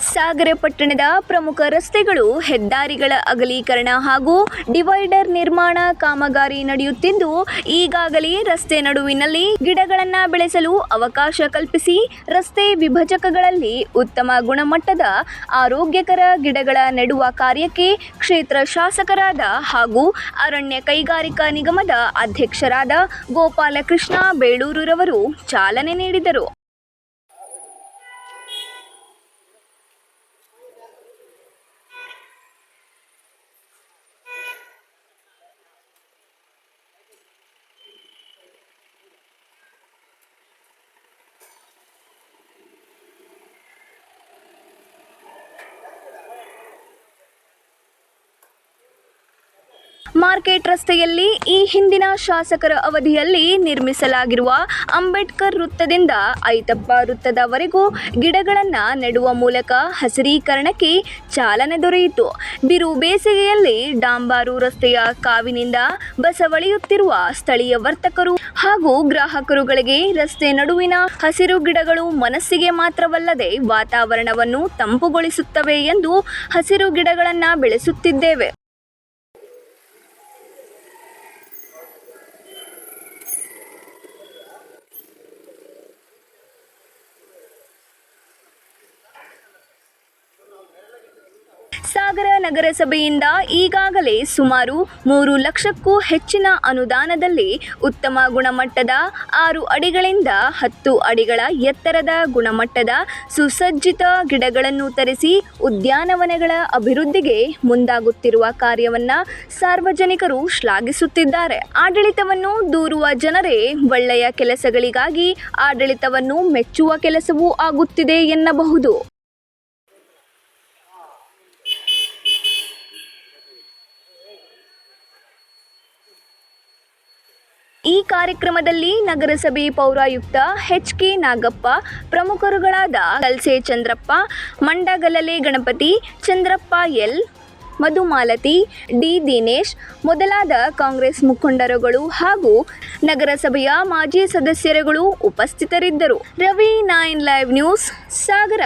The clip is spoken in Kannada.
ಸಾಗರ ಪಟ್ಟಣದ ಪ್ರಮುಖ ರಸ್ತೆಗಳು, ಹೆದ್ದಾರಿಗಳ ಅಗಲೀಕರಣ ಹಾಗೂ ಡಿವೈಡರ್ ನಿರ್ಮಾಣ ಕಾಮಗಾರಿ ನಡೆಯುತ್ತಿದ್ದು, ಈಗಾಗಲೇ ರಸ್ತೆ ನಡುವಿನಲ್ಲಿ ಗಿಡಗಳನ್ನು ಬೆಳೆಸಲು ಅವಕಾಶ ಕಲ್ಪಿಸಿ ರಸ್ತೆ ವಿಭಜಕಗಳಲ್ಲಿ ಉತ್ತಮ ಗುಣಮಟ್ಟದ ಆರೋಗ್ಯಕರ ಗಿಡಗಳ ನೆಡುವ ಕಾರ್ಯಕ್ಕೆ ಕ್ಷೇತ್ರ ಶಾಸಕರಾದ ಹಾಗೂ ಅರಣ್ಯ ಕೈಗಾರಿಕಾ ನಿಗಮದ ಅಧ್ಯಕ್ಷರಾದ ಗೋಪಾಲಕೃಷ್ಣ ಬೇಳೂರುರವರು ಚಾಲನೆ ನೀಡಿದರು. ಮಾರ್ಕೆಟ್ ರಸ್ತೆಯಲ್ಲಿ ಈ ಹಿಂದಿನ ಶಾಸಕರ ಅವಧಿಯಲ್ಲಿ ನಿರ್ಮಿಸಲಾಗಿರುವ ಅಂಬೇಡ್ಕರ್ ವೃತ್ತದಿಂದ ಐತಪ್ಪ ವೃತ್ತದವರೆಗೂ ಗಿಡಗಳನ್ನು ನೆಡುವ ಮೂಲಕ ಹಸಿರೀಕರಣಕ್ಕೆ ಚಾಲನೆ ದೊರೆಯಿತು. ಬಿರು ಬೇಸಿಗೆಯಲ್ಲಿ ಡಾಂಬಾರು ರಸ್ತೆಯ ಕಾವಿನಿಂದ ಬಸವಳಿಯುತ್ತಿರುವ ಸ್ಥಳೀಯ ವರ್ತಕರು ಹಾಗೂ ಗ್ರಾಹಕರುಗಳಿಗೆ ರಸ್ತೆ ನಡುವಿನ ಹಸಿರು ಗಿಡಗಳು ಮನಸ್ಸಿಗೆ ಮಾತ್ರವಲ್ಲದೆ ವಾತಾವರಣವನ್ನು ತಂಪುಗೊಳಿಸುತ್ತವೆ ಎಂದು ಹಸಿರು ಗಿಡಗಳನ್ನು ಬೆಳೆಸುತ್ತಿದ್ದೇವೆ. ಸಾಗರ ನಗರಸಭೆಯಿಂದ ಈಗಾಗಲೇ ಸುಮಾರು ಮೂರು ಲಕ್ಷಕ್ಕೂ ಹೆಚ್ಚಿನ ಅನುದಾನದಲ್ಲಿ ಉತ್ತಮ ಗುಣಮಟ್ಟದ ಆರು ಅಡಿಗಳಿಂದ ಹತ್ತು ಅಡಿಗಳ ಎತ್ತರದ ಗುಣಮಟ್ಟದ ಸುಸಜ್ಜಿತ ಗಿಡಗಳನ್ನು ತರಿಸಿ ಉದ್ಯಾನವನಗಳ ಅಭಿವೃದ್ಧಿಗೆ ಮುಂದಾಗುತ್ತಿರುವ ಕಾರ್ಯವನ್ನು ಸಾರ್ವಜನಿಕರು ಶ್ಲಾಘಿಸುತ್ತಿದ್ದಾರೆ. ಆಡಳಿತವನ್ನು ದೂರುವ ಜನರೇ ಒಳ್ಳೆಯ ಕೆಲಸಗಳಿಗಾಗಿ ಆಡಳಿತವನ್ನು ಮೆಚ್ಚುವ ಕೆಲಸವೂ ಆಗುತ್ತಿದೆ ಎನ್ನಬಹುದು. ಈ ಕಾರ್ಯಕ್ರಮದಲ್ಲಿ ನಗರಸಭೆ ಪೌರಾಯುಕ್ತ ಎಚ್ ಕೆ ನಾಗಪ್ಪ, ಪ್ರಮುಖರುಗಳಾದ ಕಲ್ಸೆ ಚಂದ್ರಪ್ಪ, ಮಂಡಗಲಲೆ ಗಣಪತಿ, ಚಂದ್ರಪ್ಪ ಎಲ್, ಮಧುಮಾಲತಿ, ಡಿ ದಿನೇಶ್ ಮೊದಲಾದ ಕಾಂಗ್ರೆಸ್ ಮುಖಂಡರುಗಳು ಹಾಗೂ ನಗರಸಭೆಯ ಮಾಜಿ ಸದಸ್ಯರುಗಳು ಉಪಸ್ಥಿತರಿದ್ದರು. Ravi nine live news, Sagara.